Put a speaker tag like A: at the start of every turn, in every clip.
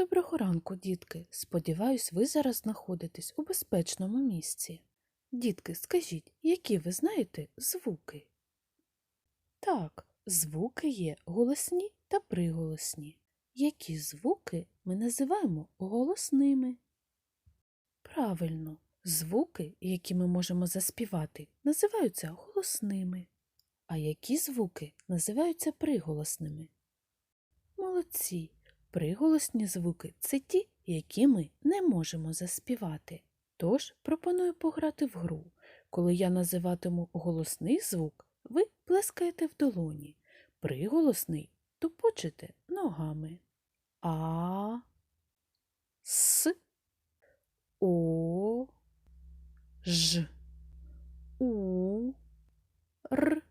A: Доброго ранку, дітки. Сподіваюсь, ви зараз знаходитесь у безпечному місці. Дітки, скажіть, які ви знаєте звуки? Так, звуки є голосні та приголосні. Які звуки ми називаємо голосними? Правильно, звуки, які ми можемо заспівати, називаються голосними. А які звуки називаються приголосними? Молодці! Приголосні звуки це ті, які ми не можемо заспівати. Тож пропоную пограти в гру. Коли я називатиму голосний звук, ви плескаєте в долоні. Приголосний тупочете ногами. А, С, О, Ж, У, Р,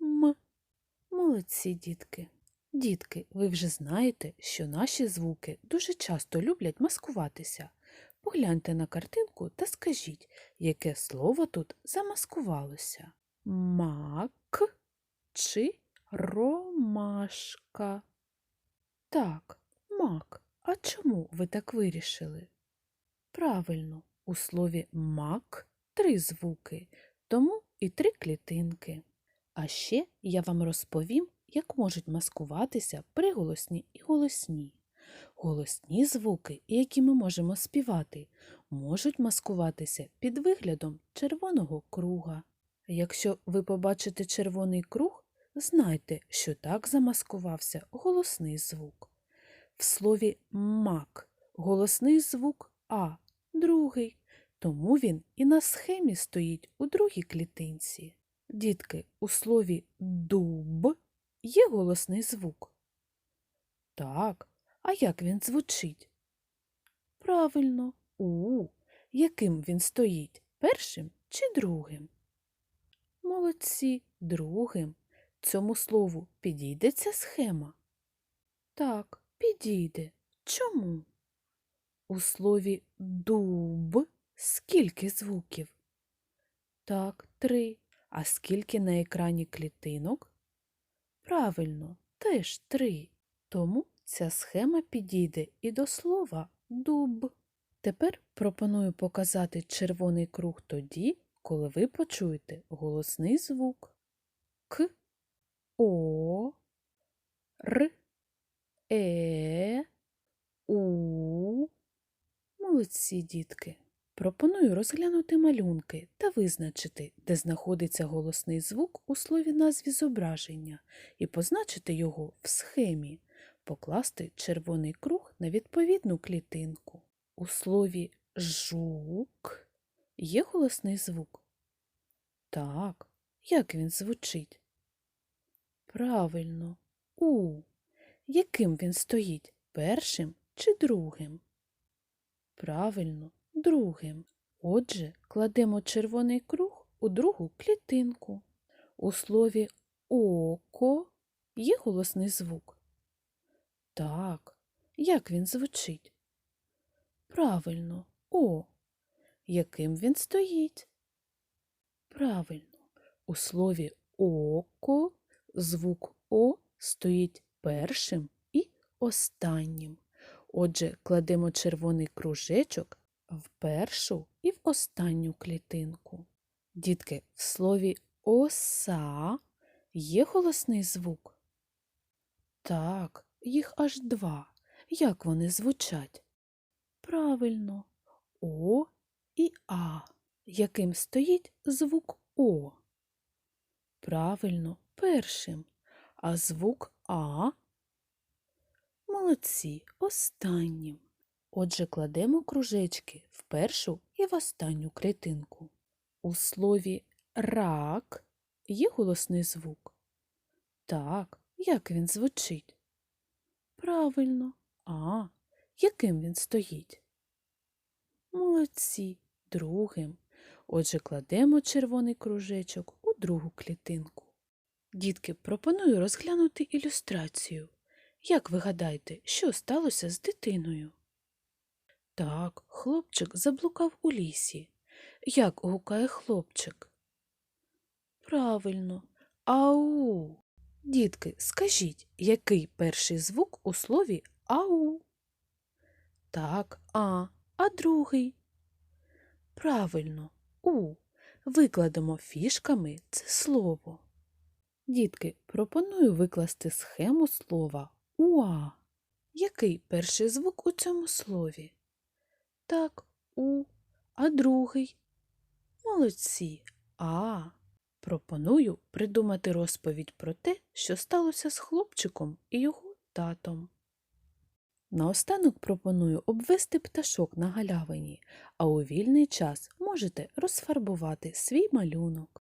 A: М. Молодці, дітки. Дітки, ви вже знаєте, що наші звуки дуже часто люблять маскуватися. Погляньте на картинку та скажіть, яке слово тут замаскувалося? Мак чи ромашка? Так, мак. А чому ви так вирішили? Правильно, у слові мак три звуки, тому і три клітинки. А ще я вам розповім, як можуть маскуватися приголосні і голосні. Голосні звуки, які ми можемо співати, можуть маскуватися під виглядом червоного круга. Якщо ви побачите червоний круг, знайте, що так замаскувався голосний звук. В слові мак голосний звук А, другий, тому він і на схемі стоїть у другій клітинці. Дітки, у слові дуб є голосний звук? Так, а як він звучить? Правильно, у. Яким він стоїть? Першим чи другим? Молодці, другим. Цьому слову підійде ця схема? Так, підійде. Чому? У слові дуб скільки звуків? Так, три. А скільки на екрані клітинок? Правильно, теж три. Тому ця схема підійде і до слова дуб. Тепер пропоную показати червоний круг тоді, коли ви почуєте голосний звук К, О, Р, Е, У. Молодці, дітки. Пропоную розглянути малюнки та визначити, де знаходиться голосний звук у слові назві зображення, і позначити його в схемі, покласти червоний круг на відповідну клітинку. У слові жук є голосний звук. Так, як він звучить? Правильно, у. Яким він стоїть? Першим чи другим? Правильно, другим. Отже, кладемо червоний круг у другу клітинку. У слові око є голосний звук. Так, як він звучить? Правильно, о. Яким він стоїть? Правильно, у слові око звук О стоїть першим і останнім. Отже, кладемо червоний кружечок в першу і в останню клітинку. Дітки, в слові оса є голосний звук? Так, їх аж два. Як вони звучать? Правильно, О і А. Яким стоїть звук О? Правильно, першим. А звук А? Молодці, останнім. Отже, кладемо кружечки в першу і в останню клітинку. У слові рак є голосний звук. Так, як він звучить? Правильно, а яким він стоїть? Молодці, другим. Отже, кладемо червоний кружечок у другу клітинку. Дітки, пропоную розглянути ілюстрацію. Як ви гадаєте, що сталося з дитиною? Так, хлопчик заблукав у лісі. Як гукає хлопчик? Правильно, ау. Дітки, скажіть, який перший звук у слові ау? Так, А. А другий? Правильно, У. Викладемо фішками це слово. Дітки, пропоную викласти схему слова УА. Який перший звук у цьому слові? Так, У. А другий? Молодці. А. Пропоную придумати розповідь про те, що сталося з хлопчиком і його татом. Наостанок пропоную обвести пташок на галявині, а у вільний час можете розфарбувати свій малюнок.